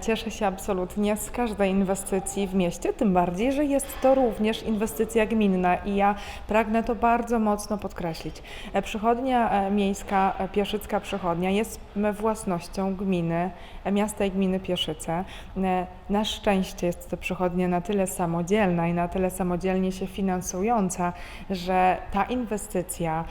Cieszę się absolutnie z każdej inwestycji w mieście, tym bardziej, że jest to również inwestycja gminna i ja pragnę to bardzo mocno podkreślić. E, Przychodnia e, miejska, e, Pieszycka Przychodnia jest własnością gminy, miasta i gminy Pieszyce. Na szczęście jest to przychodnia na tyle samodzielna i na tyle samodzielnie się finansująca, że ta inwestycja,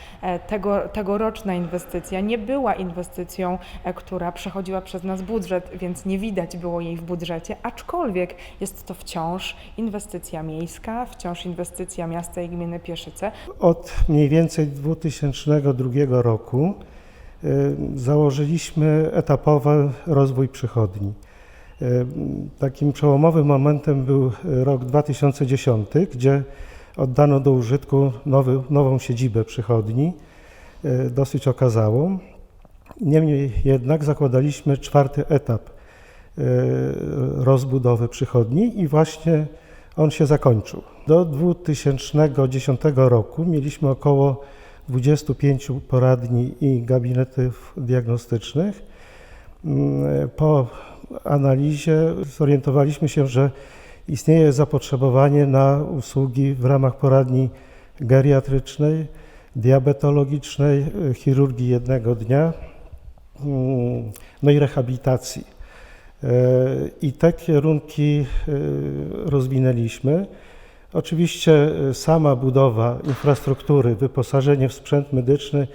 tego, tegoroczna inwestycja nie była inwestycją, która przechodziła przez nas budżet, więc nie widać było jej w budżecie, aczkolwiek jest to wciąż inwestycja miejska, wciąż inwestycja miasta i gminy Pieszyce. Od mniej więcej 2002 roku y, założyliśmy etapowy rozwój przychodni. Y, Takim przełomowym momentem był rok 2010, gdzie oddano do użytku nowy, nową siedzibę przychodni, y, dosyć okazałą. Niemniej jednak zakładaliśmy czwarty etap rozbudowy przychodni i właśnie on się zakończył. Do 2010 roku mieliśmy około 25 poradni i gabinetów diagnostycznych. Mm, Po analizie zorientowaliśmy się, że istnieje zapotrzebowanie na usługi w ramach poradni geriatrycznej, diabetologicznej, y, chirurgii jednego dnia, mm, no i rehabilitacji. E, I te kierunki e, rozwinęliśmy. Oczywiście e, sama budowa infrastruktury, wyposażenie w sprzęt medyczny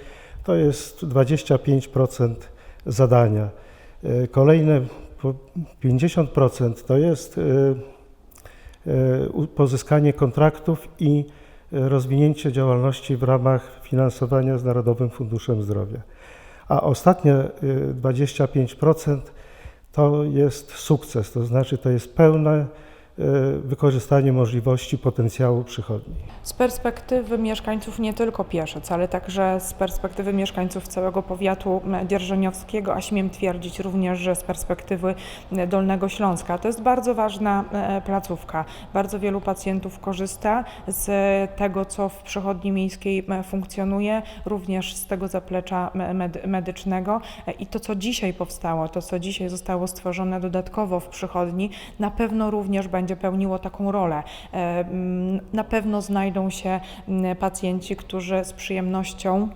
to jest 25% zadania. Kolejne po 50% to jest pozyskanie kontraktów i rozwinięcie działalności w ramach finansowania z Narodowym Funduszem Zdrowia. A ostatnie e, 25% to jest sukces, to znaczy to jest pełne wykorzystanie możliwości potencjału przychodni. Z perspektywy mieszkańców nie tylko Pieszyc, ale także z perspektywy mieszkańców całego powiatu dzierżoniowskiego, a śmiem twierdzić również, że z perspektywy m, Dolnego Śląska. To jest bardzo ważna e, placówka. Bardzo wielu pacjentów korzysta z tego, co w przychodni miejskiej funkcjonuje, również z tego zaplecza medycznego i to, co dzisiaj powstało, to, co dzisiaj zostało stworzone dodatkowo w przychodni, na pewno również będzie pełniło taką rolę. E, Na pewno znajdą się pacjenci, którzy z przyjemnością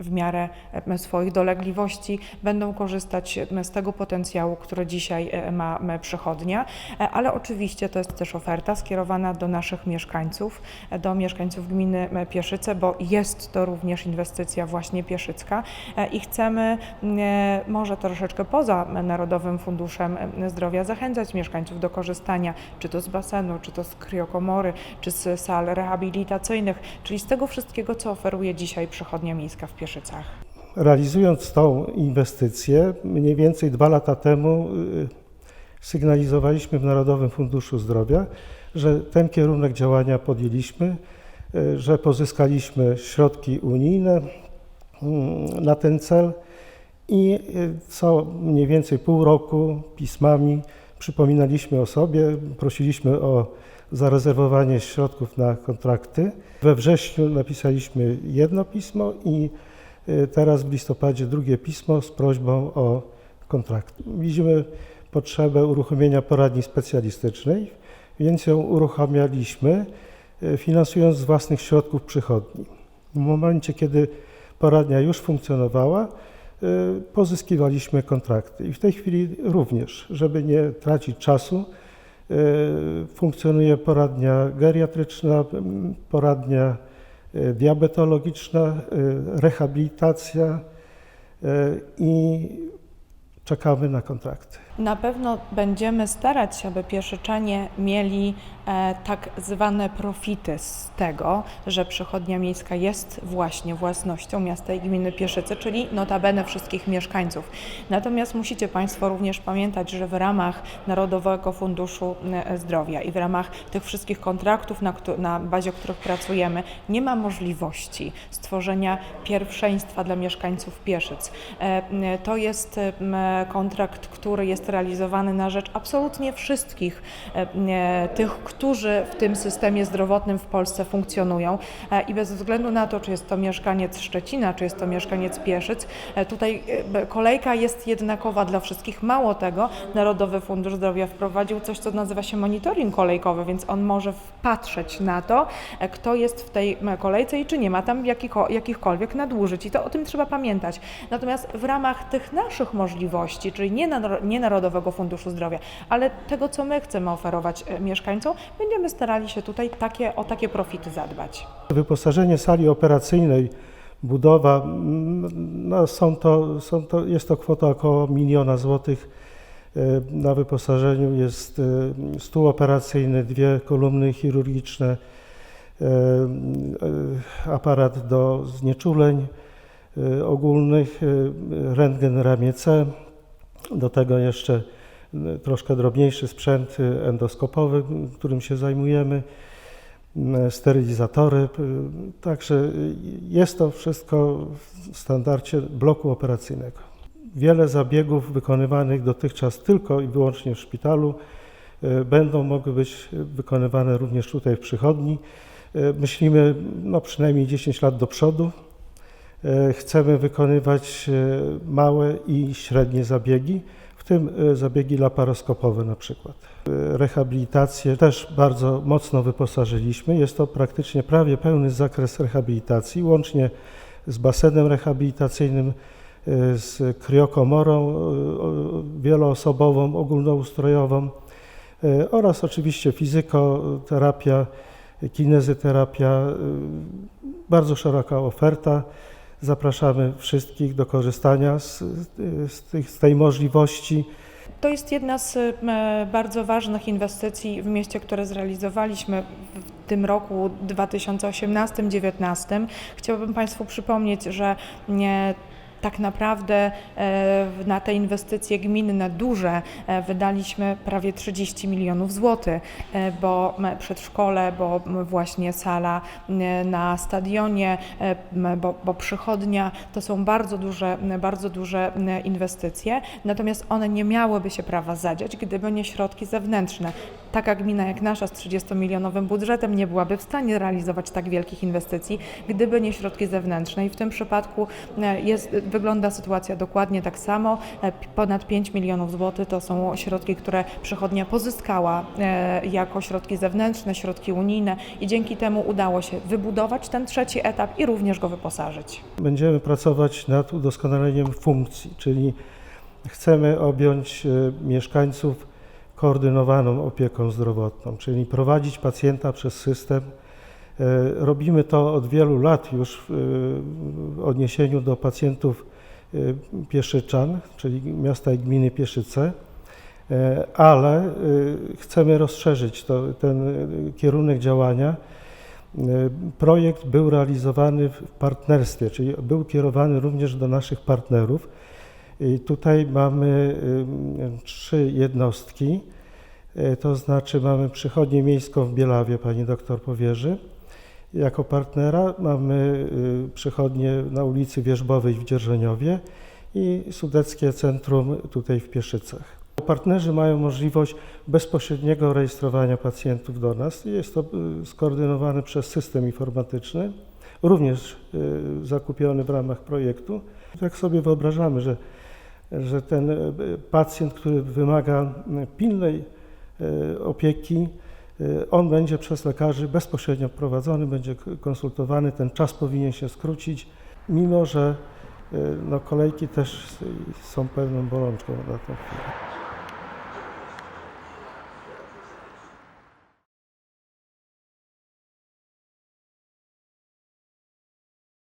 w miarę swoich dolegliwości będą korzystać z tego potencjału, który dzisiaj e, ma przychodnia, E, ale oczywiście to jest też oferta skierowana do naszych mieszkańców, e, do mieszkańców gminy Pieszyce, bo jest to również inwestycja właśnie pieszycka. I chcemy m, e, może troszeczkę poza Narodowym Funduszem Zdrowia zachęcać mieszkańców do korzystania czy to z basenu, czy to z kriokomory, czy z sal rehabilitacyjnych, czyli z tego wszystkiego, co oferuje dzisiaj przychodnia miejska w Pieszycach. Realizując tą inwestycję, mniej więcej dwa lata temu y, sygnalizowaliśmy w Narodowym Funduszu Zdrowia, że ten kierunek działania podjęliśmy, y, że pozyskaliśmy środki unijne mm, na ten cel i y, co mniej więcej pół roku pismami przypominaliśmy o sobie, prosiliśmy o zarezerwowanie środków na kontrakty. We wrześniu napisaliśmy jedno pismo i y, teraz w listopadzie drugie pismo z prośbą o kontrakt. Widzimy potrzebę uruchomienia poradni specjalistycznej, więc ją uruchamialiśmy, y, finansując z własnych środków przychodni. W momencie, kiedy poradnia już funkcjonowała, y, pozyskiwaliśmy kontrakty. I w tej chwili również, żeby nie tracić czasu, y, funkcjonuje poradnia geriatryczna, m, poradnia y, diabetologiczna, y, rehabilitacja y, i czekamy na kontrakty. Na pewno będziemy starać się, aby pieszyczanie mieli e, tak zwane profity z tego, że przychodnia miejska jest właśnie własnością miasta i gminy Pieszyce, czyli notabene wszystkich mieszkańców. Natomiast musicie Państwo również pamiętać, że w ramach Narodowego Funduszu e, Zdrowia i w ramach tych wszystkich kontraktów, na, na bazie których pracujemy, nie ma możliwości stworzenia pierwszeństwa dla mieszkańców Pieszyc. E, To jest kontrakt, który jest jest realizowany na rzecz absolutnie wszystkich e, tych, którzy w tym systemie zdrowotnym w Polsce funkcjonują E, i bez względu na to, czy jest to mieszkaniec Szczecina, czy jest to mieszkaniec Pieszyc, e, tutaj kolejka jest jednakowa dla wszystkich. Mało tego, Narodowy Fundusz Zdrowia wprowadził coś, co nazywa się monitoring kolejkowy, więc on może patrzeć na to, kto jest w tej kolejce i czy nie ma tam jakichkolwiek nadużyć. I to o tym trzeba pamiętać. Natomiast w ramach tych naszych możliwości, czyli nie, na, nie Narodowego Funduszu Zdrowia, ale tego, co my chcemy oferować e, mieszkańcom, będziemy starali się tutaj takie, o takie profity zadbać. Wyposażenie sali operacyjnej, budowa, no są to, są to, jest to kwota około miliona złotych. E, Na wyposażeniu jest e, stół operacyjny, dwie kolumny chirurgiczne, aparat do znieczuleń ogólnych, rentgen ramię C, do tego jeszcze e, troszkę drobniejszy sprzęt e, endoskopowy, którym się zajmujemy sterylizatory. Także y, jest to wszystko w standardzie bloku operacyjnego. Wiele zabiegów wykonywanych dotychczas tylko i wyłącznie w szpitalu y, będą mogły być wykonywane również tutaj w przychodni. Y, Myślimy no, przynajmniej 10 lat do przodu. Y, Chcemy wykonywać y, małe i średnie zabiegi, w tym y, zabiegi laparoskopowe na przykład. Rehabilitację też bardzo mocno wyposażyliśmy. Jest to praktycznie prawie pełny zakres rehabilitacji, łącznie z basenem rehabilitacyjnym, z kriokomorą wieloosobową, ogólnoustrojową oraz oczywiście fizykoterapia, kinezyterapia. Bardzo szeroka oferta. Zapraszamy wszystkich do korzystania z, z, tych, z tej możliwości. To jest jedna z bardzo ważnych inwestycji w mieście, które zrealizowaliśmy w tym roku 2018-2019. Chciałabym Państwu przypomnieć, że tak naprawdę e, na te inwestycje gminne duże e, wydaliśmy prawie 30 milionów złotych, e, bo przedszkole, bo właśnie sala na stadionie, bo, bo przychodnia to są bardzo duże, bardzo duże inwestycje, natomiast one nie miałyby się prawa zadziać, gdyby nie środki zewnętrzne. Taka gmina jak nasza z 30-milionowym budżetem nie byłaby w stanie realizować tak wielkich inwestycji, gdyby nie środki zewnętrzne. I w tym przypadku jest, wygląda sytuacja dokładnie tak samo. E, Ponad 5 milionów złotych to są środki, które przychodnia pozyskała e, jako środki zewnętrzne, środki unijne i dzięki temu udało się wybudować ten trzeci etap i również go wyposażyć. Będziemy pracować nad udoskonaleniem funkcji, czyli chcemy objąć e, mieszkańców koordynowaną opieką zdrowotną, czyli prowadzić pacjenta przez system. E, Robimy to od wielu lat już w odniesieniu do pacjentów e, Pieszyczan, czyli miasta i gminy Pieszyce, E, ale chcemy rozszerzyć to, ten kierunek działania. Projekt był realizowany w partnerstwie, czyli był kierowany również do naszych partnerów. I tutaj mamy trzy jednostki, to znaczy mamy przychodnię miejską w Bielawie, pani doktor powierzy. Jako partnera mamy y, przychodnię na ulicy Wierzbowej w Dzierżoniowie i Sudeckie Centrum tutaj w Pieszycach. Partnerzy mają możliwość bezpośredniego rejestrowania pacjentów do nas. Jest to y, skoordynowane przez system informatyczny, również y, zakupiony w ramach projektu. Tak sobie wyobrażamy, że, że ten pacjent, który wymaga pilnej opieki, on będzie przez lekarzy bezpośrednio prowadzony, będzie konsultowany, ten czas powinien się skrócić, mimo że y, no, kolejki też y, są pewną bolączką na tą chwilę.